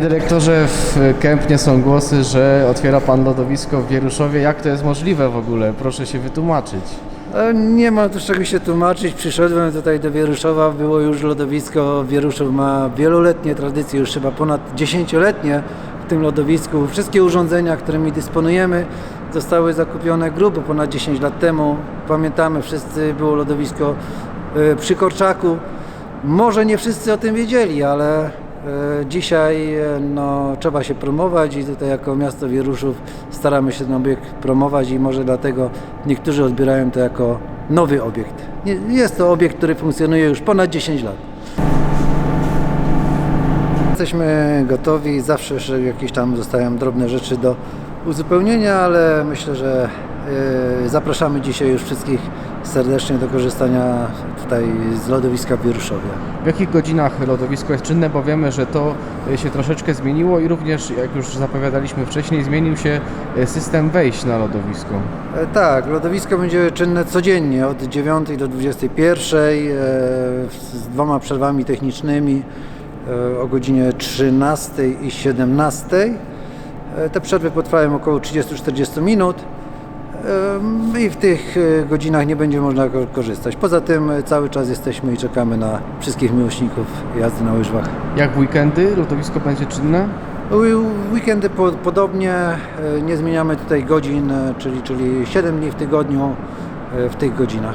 Dyrektorze, w Kępnie są głosy, że otwiera Pan lodowisko w Wieruszowie. Jak to jest możliwe w ogóle? Proszę się wytłumaczyć. E, Nie ma tu czego się tłumaczyć. Przyszedłem tutaj do Wieruszowa, było już lodowisko. Wieruszów ma wieloletnie tradycje, już chyba ponad dziesięcioletnie w tym lodowisku. Wszystkie urządzenia, którymi dysponujemy, zostały zakupione grubo ponad 10 lat temu. Pamiętamy wszyscy, było lodowisko e, przy Korczaku. Może nie wszyscy o tym wiedzieli, ale dzisiaj e, no, trzeba się promować i tutaj jako miasto Wieruszów staramy się ten obiekt promować i może dlatego niektórzy odbierają to jako nowy obiekt. Jest to obiekt, który funkcjonuje już ponad 10 lat. Jesteśmy gotowi, zawsze jeszcze jakieś tam zostają drobne rzeczy do uzupełnienia, ale myślę, że e, zapraszamy dzisiaj już wszystkich serdecznie do korzystania tutaj z lodowiska w Wieruszowie. W jakich godzinach lodowisko jest czynne, bo wiemy, że to y, się troszeczkę zmieniło i również, jak już zapowiadaliśmy wcześniej, zmienił się y, system wejść na lodowisko. E, Tak, lodowisko będzie czynne codziennie od 9 do 21 e, z dwoma przerwami technicznymi e, o godzinie 13 i 17. E, Te przerwy potrwają około 30-40 minut e, i w tych e, godzinach nie będzie można ko- korzystać. Poza tym e, cały czas jesteśmy i czekamy na wszystkich miłośników jazdy na łyżwach. Jak w weekendy lodowisko będzie czynne? W Weekendy po, podobnie, e, nie zmieniamy tutaj godzin, czyli, czyli 7 dni w tygodniu w tych godzinach.